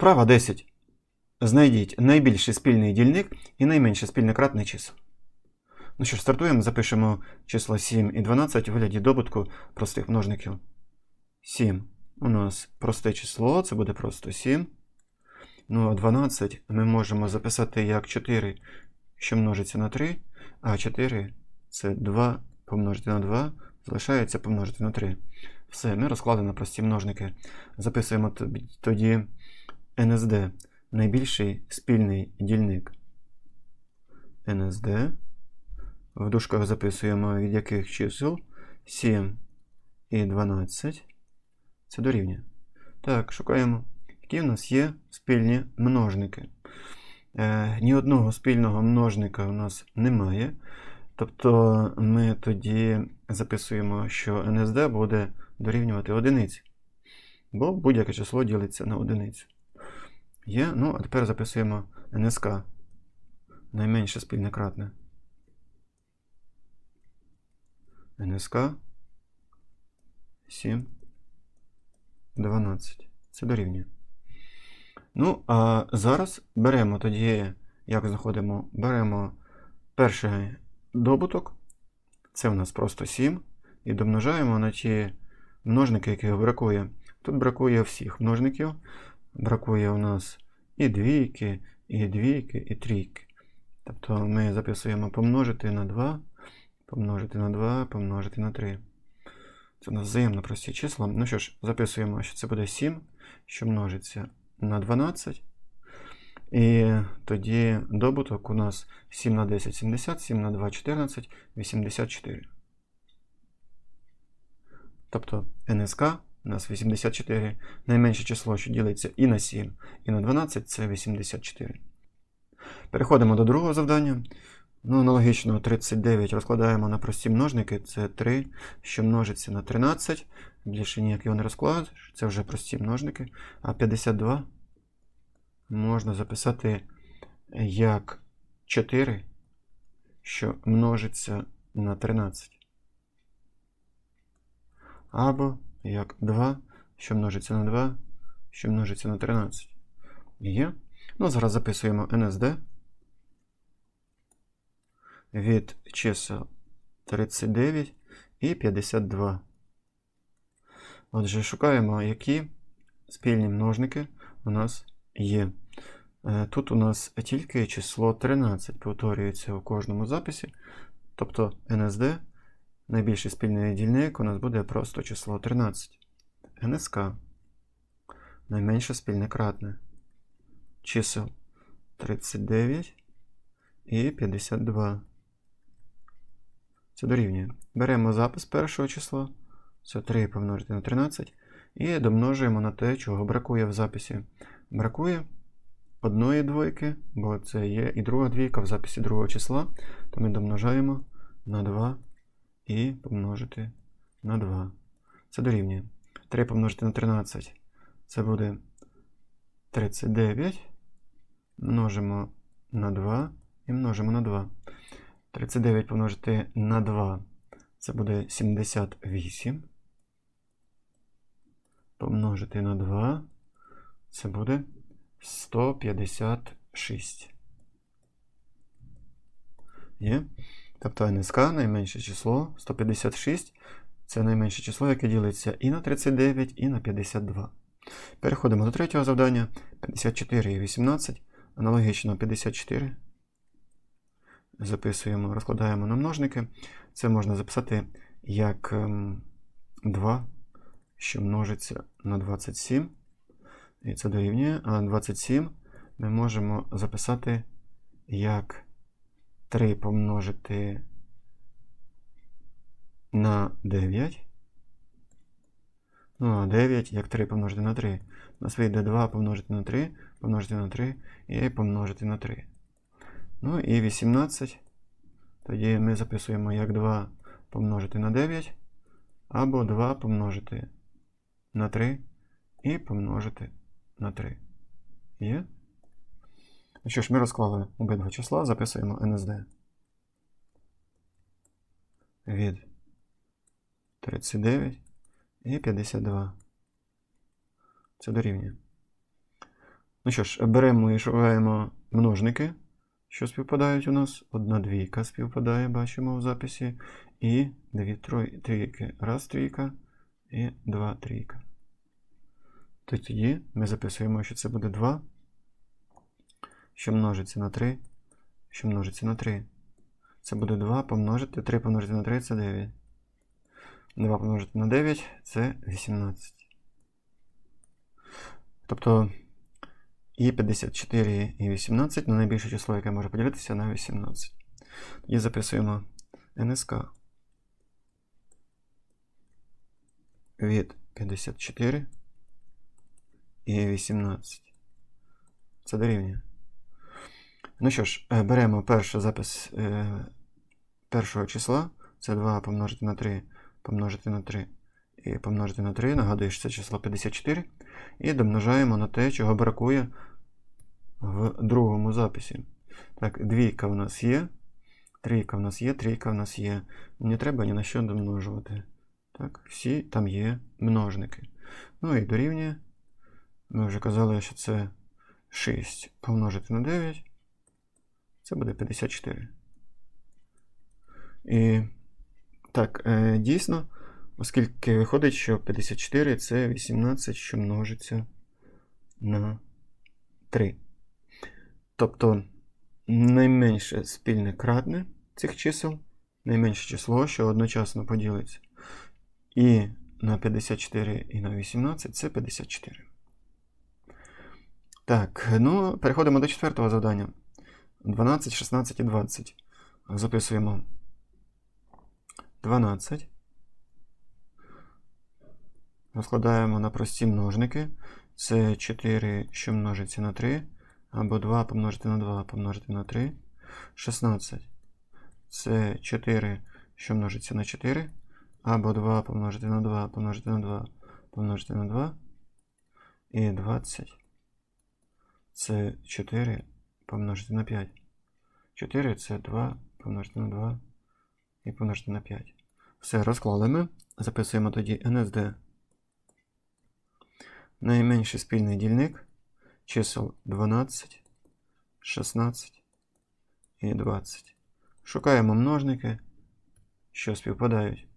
Вправа 10. Знайдіть найбільший спільний дільник і найменший спільний кратний чисел. Ну що ж, стартуємо, запишемо числа 7 і 12 у вигляді добутку простих множників. 7 у нас просте число, це буде просто 7. Ну, а 12 ми можемо записати як 4, що множиться на 3, а 4 це 2 помножити на 2, залишається помножити на 3. Все, ми розклали на прості множники. Записуємо тоді НСД найбільший спільний дільник. НСД. В дужках записуємо від яких чисел 7 і 12. Це дорівнює. Так, шукаємо, які в нас є спільні множники. Е, ні одного спільного множника у нас немає. Тобто ми тоді записуємо, що НСД буде дорівнювати одиниці. Бо будь-яке число ділиться на одиницю. Є. Ну, а тепер записуємо НСК. Найменше спільне кратне. НСК 7, 12. Це дорівнює. Ну, а зараз беремо тоді, як знаходимо, беремо перший добуток. Це у нас просто 7. І домножаємо на ті множники, яких бракує. Тут бракує всіх множників. Бракує у нас і двійки, і двійки, і трійки. Тобто ми записуємо помножити на 2, помножити на 2, помножити на 3. Це у нас взаємно прості числа. Ну що ж, записуємо, що це буде 7, що множиться на 12. І тоді добуток у нас 7 на 10 70, 7 на 2 14, 84. Тобто НСК у нас 84. Найменше число, що ділиться і на 7, і на 12 це 84. Переходимо до другого завдання. Ну, аналогічно 39 розкладаємо на прості множники. Це 3, що множиться на 13. Більше ніяк його не розкладеш. Це вже прості множники. А 52 можна записати як 4, що множиться на 13. Або як 2, що множиться на 2, що множиться на 13. Є. Ну, зараз записуємо НСД від чисел 39 і 52. Отже, шукаємо, які спільні множники у нас є. Е, Тут у нас тільки число 13 повторюється у кожному записі. Тобто НСД, найбільший спільний дільник, у нас буде просто число 13. НСК найменше спільне кратне. Чисел 39 і 52. Це дорівнює. Беремо запис першого числа. Це 3 помножити на 13. І домножуємо на те, чого бракує в записі. Бракує одної двойки, бо це є і друга двійка в записі другого числа. То ми домножаємо на 2 і помножити на 2. Це дорівнює. 3 помножити на 13. Це буде 39. Множимо на 2 і множимо на 2. 39 помножити на 2. Це буде 78. Помножити на 2. Це буде 156. Є. Тобто НСК найменше число 156. Це найменше число, яке ділиться і на 39, і на 52. Переходимо до третього завдання. 54 і 18. Аналогічно 54. Записуємо, розкладаємо на множники. Це можна записати як ем, 2, що множиться на 27. І це дорівнює. А 27 ми можемо записати як 3 помножити на 9. Ну, а 9 як 3 помножити на 3. У нас вийде 2 помножити на 3, помножити на 3 і помножити на 3. Ну і 18. Тоді ми записуємо як 2 помножити на 9, або 2 помножити на 3 і помножити на 3. Є? Ну що ж, ми розклали обидва числа, записуємо НСД. Від 39 і 52. Це дорівнює. Ну що ж, беремо і шукаємо множники, що співпадають у нас. Одна двійка співпадає, бачимо в записі. І дві трійки. Раз трійка і два трійка. Тоді ми записуємо, що це буде 2, що множиться на 3, що множиться на 3. Це буде 2 помножити, 3 помножити на 3 це 9. 2 помножити на 9 це 18. Тобто і 54 і 18 на найбільше число, яке може поділитися на 18. Тоді записуємо НСК від 54 і 18. Це дорівнює. Ну що ж, е, беремо перший запис е, першого числа. Це 2 помножити на 3 помножити на 3 і помножити на 3. Нагадую, що це число 54. І домножаємо на те, чого бракує в другому записі. Так, двійка в нас є. Трійка в нас є, трійка в нас є. Не треба ні на що домножувати. Так, всі там є множники. Ну і дорівнює. Ми вже казали, що це 6 помножити на 9. Це буде 54. І так, е, дійсно, оскільки виходить, що 54 це 18, що множиться на 3. Тобто найменше спільне кратне цих чисел, найменше число, що одночасно поділиться. І на 54 і на 18 це 54. Так, ну, переходимо до четвертого завдання. 12, 16 і 20. Записуємо 12. Розкладаємо на прості множники. Це 4, що множиться на 3. Або 2 помножити на 2 помножити на 3. 16. Це 4, що множиться на 4. Або 2 помножити на 2 помножити на 2 помножити на 2. І 20. Це 4 помножити на 5. 4 це 2 помножити на 2 і помножити на 5. Все, розклали. Записуємо тоді NSD. Найменший спільний дільник чисел 12, 16 і 20. Шукаємо множники, що співпадають.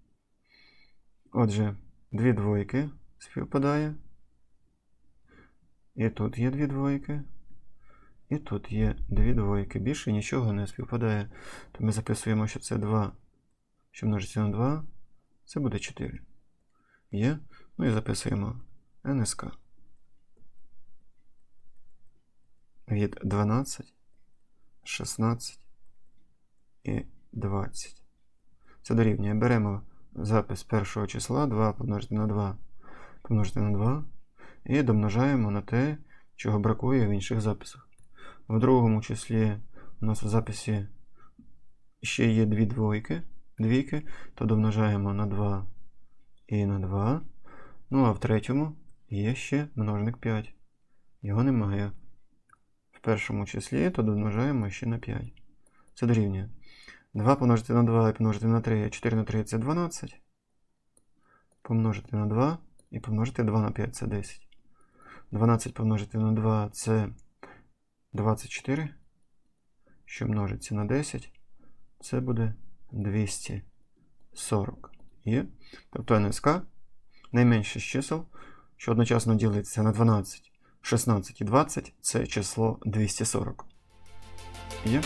Отже, дві двойки співпадає. І тут є дві двойки. І тут є дві двойки. Більше нічого не співпадає. То ми записуємо, що це 2, що множиться на 2. Це буде 4. Є. Ну і записуємо НСК. Від 12, 16 і 20. Це дорівнює. Беремо запис першого числа 2 помножити на 2 помножити на 2. І домножаємо на те, чого бракує в інших записах. В другому числі у нас в записі ще є дві двойки, двійки, то домножаємо на 2 і на 2. Ну а в третьому є ще множник 5. Його немає. В першому числі то домножаємо ще на 5. Це дорівнює. 2 помножити на 2 і помножити на 3, 4 на 3 це 12. Помножити на 2 і помножити 2 на 5 це 10. 12 помножити на 2 це 24. Що множиться на 10, це буде 240. Є. Тобто НСК найменше з чисел, що одночасно ділиться на 12, 16 і 20, це число 240. Є.